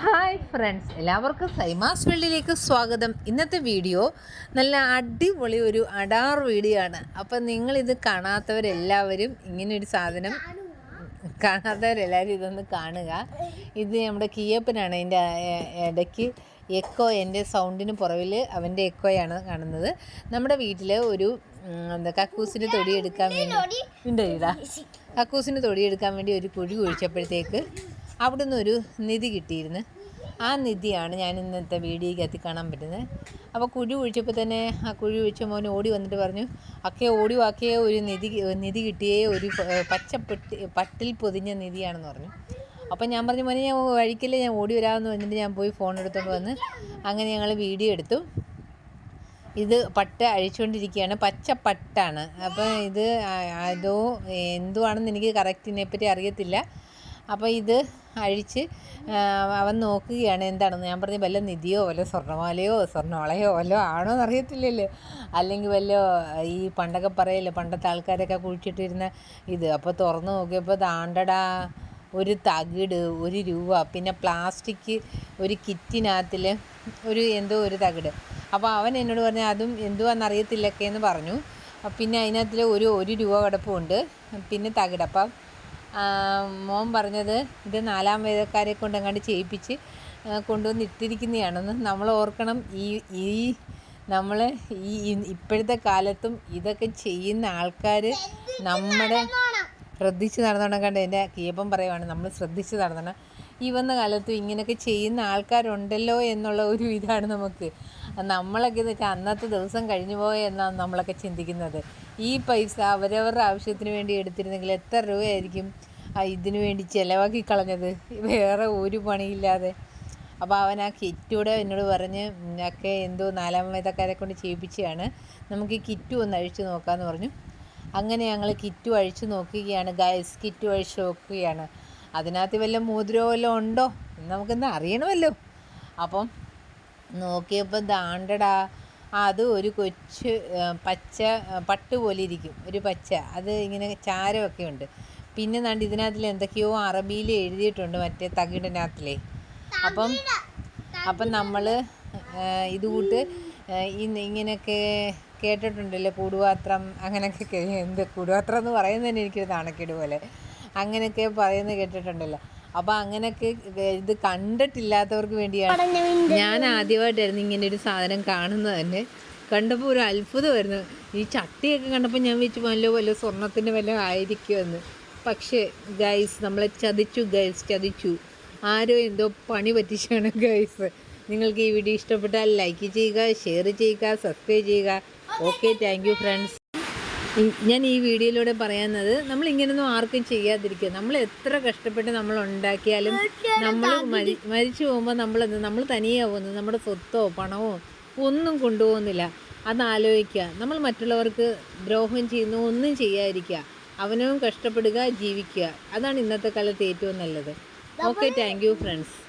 Hi friends എല്ലാവർക്കും സൈമാസ് വേൾഡിലേക്ക് സ്വാഗതം. ഇന്നത്തെ വീഡിയോ നല്ല അടിപൊളി ഒരു അടാർ വീഡിയോ ആണ്. അപ്പം നിങ്ങളിത് കാണാത്തവരെല്ലാവരും ഇങ്ങനെ ഒരു സാധനം കാണാത്തവരെല്ലാവരും ഇതൊന്ന് കാണുക. ഇത് നമ്മുടെ കീയപ്പനാണ്. എന്റെ ഇടയ്ക്ക് എക്കോ എന്റെ സൗണ്ടിന് പുറകിൽ അവന്റെ എക്കോയാണ് കാണുന്നത്. നമ്മുടെ വീട്ടിൽ ഒരു എന്താ കക്കൂസിന് തൊടിയെടുക്കാൻ വേണ്ടി ഉണ്ടോ കക്കൂസിന് തൊടിയെടുക്കാൻ വേണ്ടി ഒരു കുഴി കുഴിച്ചപ്പോഴത്തേക്ക് അവിടുന്ന് ഒരു നിധി കിട്ടിയിരുന്നു. ആ നിധിയാണ് ഞാൻ ഇന്നത്തെ വീഡിയോയ്ക്കകത്ത് കാണാൻ പറ്റുന്നത്. അപ്പോൾ കുഴി ഒഴിച്ചപ്പോൾ തന്നെ ആ കുഴി ഒഴിച്ച മോൻ ഓടി വന്നിട്ട് പറഞ്ഞു അക്കെ ഓടി ഒരു നിധി നിധി കിട്ടിയേ ഒരു പച്ചപ്പെട്ടി പട്ടിൽ പൊതിഞ്ഞ നിധിയാണെന്ന് പറഞ്ഞു. അപ്പം ഞാൻ പറഞ്ഞു മോനെ ഞാൻ വഴിക്കില്ല ഞാൻ ഓടി വരാമെന്ന് പറഞ്ഞിട്ട് ഞാൻ പോയി ഫോൺ എടുത്തുകൊണ്ട് വന്ന് അങ്ങനെ ഞങ്ങൾ വീഡിയോ എടുത്തു. ഇത് പട്ട അഴിച്ചുകൊണ്ടിരിക്കുകയാണ് പച്ച പട്ടാണ്. അപ്പം ഇത് അതോ എന്തുവാണെന്ന് എനിക്ക് കറക്റ്റ് ഇതിനെപ്പറ്റി അറിയത്തില്ല. അപ്പോൾ ഇത് അഴിച്ച് അവൻ നോക്കുകയാണ് എന്താണെന്ന്. ഞാൻ പറഞ്ഞു വല്ല നിധിയോ വല്ല സ്വർണമാലയോ സ്വർണവളയോ വല്ലോ ആണോ എന്നറിയത്തില്ലല്ലോ അല്ലെങ്കിൽ വല്ല ഈ പണ്ടൊക്കെ പറയല്ലോ പണ്ടത്തെ ആൾക്കാരൊക്കെ കുഴിച്ചിട്ടിരുന്ന ഇത്. അപ്പോൾ തുറന്നു നോക്കിയപ്പോൾ താണ്ടടാ ഒരു തകിട് ഒരു രൂപ പിന്നെ പ്ലാസ്റ്റിക് ഒരു കിറ്റിനകത്തിൽ ഒരു എന്തോ ഒരു തകിട്. അപ്പോൾ അവൻ എന്നോട് പറഞ്ഞു അതും എന്തുവാണെന്നറിയത്തില്ലൊക്കെ എന്ന് പറഞ്ഞു. പിന്നെ അതിനകത്തിൽ ഒരു ഒരു രൂപ കിടപ്പുണ്ട് പിന്നെ തകിട്. അപ്പം മോൻ പറഞ്ഞത് ഇത് നാലാം വേദക്കാരെ കൊണ്ട് അങ്ങോട്ട് ചെയ്യിപ്പിച്ച് കൊണ്ടുവന്ന് ഇട്ടിരിക്കുന്നതാണെന്ന് നമ്മൾ ഓർക്കണം. ഈ ഈ നമ്മൾ ഈ ഈ- ഇപ്പോഴത്തെ കാലത്തും ഇതൊക്കെ ചെയ്യുന്ന ആൾക്കാർ നമ്മുടെ ശ്രദ്ധിച്ച് നടന്നോണം കണ്ട് എന്റെ കീപം പറയുവാണ്. നമ്മൾ ശ്രദ്ധിച്ച് നടന്നണം. ഈ വന്ന കാലത്തും ഇങ്ങനെയൊക്കെ ചെയ്യുന്ന ആൾക്കാരുണ്ടല്ലോ എന്നുള്ള ഒരു ഇതാണ് നമുക്ക്. നമ്മളൊക്കെ എന്ന് വെച്ചാൽ അന്നത്തെ ദിവസം കഴിഞ്ഞു പോയ എന്നാണ് നമ്മളൊക്കെ ചിന്തിക്കുന്നത്. ഈ പൈസ അവരവരുടെ ആവശ്യത്തിന് വേണ്ടി എടുത്തിരുന്നെങ്കിൽ എത്ര രൂപയായിരിക്കും? ഇതിനു വേണ്ടി ചിലവാക്കി കളഞ്ഞത്. വേറെ ഒരു പണിയില്ലാതെ. അപ്പോൾ അവൻ ആ കിറ്റൂടെ എന്നോട് പറഞ്ഞ് ഒക്കെ എന്തോ നാലാം വേദക്കാരെ കൊണ്ട് ചെയ്യിപ്പിച്ചതാണ്. നമുക്ക് ഈ കിറ്റു ഒന്ന് അഴിച്ചു നോക്കാമെന്ന് പറഞ്ഞു. അങ്ങനെ ഞങ്ങൾ കിറ്റു അഴിച്ചു നോക്കുകയാണ്. ഗൈസ് കിറ്റു അഴിച്ചു നോക്കുകയാണ്. അതിനകത്ത് വല്ല മോതിരോ വല്ലതും ഉണ്ടോ എന്ന് നമുക്കൊന്ന് അറിയണമല്ലോ. അപ്പം നോക്കിയപ്പോൾ ദാണ്ടടാ അത് ഒരു കൊച്ച് പച്ച പട്ട് പോലെ ഇരിക്കും. ഒരു പച്ച. അത് ഇങ്ങനെ ചാരമൊക്കെ ഉണ്ട്. പിന്നെ നാണ്ട് ഇതിനകത്തിൽ എന്തൊക്കെയോ അറബിയിൽ എഴുതിയിട്ടുണ്ട് മറ്റേ തകിടിനകത്തിലേ അപ്പം അപ്പം നമ്മൾ ഇത് കൂട്ട് ഇങ്ങനെയൊക്കെ കേട്ടിട്ടുണ്ടല്ലോ. കൂടുപാത്രം അങ്ങനെയൊക്കെ എന്ത് കൂടുപാത്രം എന്ന് പറയുന്നത് തന്നെ എനിക്കൊരു നാണക്കേട് പോലെ. അങ്ങനെയൊക്കെ പറയുന്നത് കേട്ടിട്ടുണ്ടല്ലോ. അപ്പൊ അങ്ങനെയൊക്കെ ഇത് കണ്ടിട്ടില്ലാത്തവർക്ക് വേണ്ടിയാണ്. ഞാൻ ആദ്യമായിട്ടായിരുന്നു ഇങ്ങനെ ഒരു സാധനം കാണുന്നത് തന്നെ. കണ്ടപ്പോൾ ഒരു അത്ഭുതമായിരുന്നു. ഈ ചട്ടിയൊക്കെ കണ്ടപ്പോൾ ഞാൻ വെച്ച് വല്ല വല്ല സ്വർണത്തിന്റെ വല്ല ആയിരിക്കുമെന്ന്. പക്ഷേ ഗൈസ് നമ്മളെ ചതിച്ചു ഗൈസ് ചതിച്ചു. ആരോ എന്തോ പണി പറ്റിച്ചാണ് ഗൈസ് നിങ്ങൾക്ക് ഈ വീഡിയോ ഇഷ്ടപ്പെട്ടാൽ ലൈക്ക് ചെയ്യുക ഷെയർ ചെയ്യുക സബ്സ്ക്രൈബ് ചെയ്യുക. ഓക്കെ താങ്ക് യു ഫ്രണ്ട്സ് ഞാൻ ഈ വീഡിയോയിലൂടെ പറയുന്നത് നമ്മൾ ഇങ്ങനൊന്നും ആർക്കും ചെയ്യാതിരിക്കുക. നമ്മൾ എത്ര കഷ്ടപ്പെട്ട് നമ്മൾ ഉണ്ടാക്കിയാലും നമ്മൾ മരി മരിച്ചു പോകുമ്പോൾ നമ്മൾ നമ്മൾ തനിയെ പോകുന്നത് നമ്മുടെ സ്വത്തോ പണമോ ഒന്നും കൊണ്ടുപോകുന്നില്ല. അത് ആലോചിക്കുക. നമ്മൾ മറ്റുള്ളവർക്ക് ദ്രോഹം ചെയ്യുന്നു ഒന്നും ചെയ്യാതിരിക്കുക. അവനവും കഷ്ടപ്പെടുക ജീവിക്കുക. അതാണ് ഇന്നത്തെ കാലത്ത് ഏറ്റവും നല്ലത്. Okay thank you friends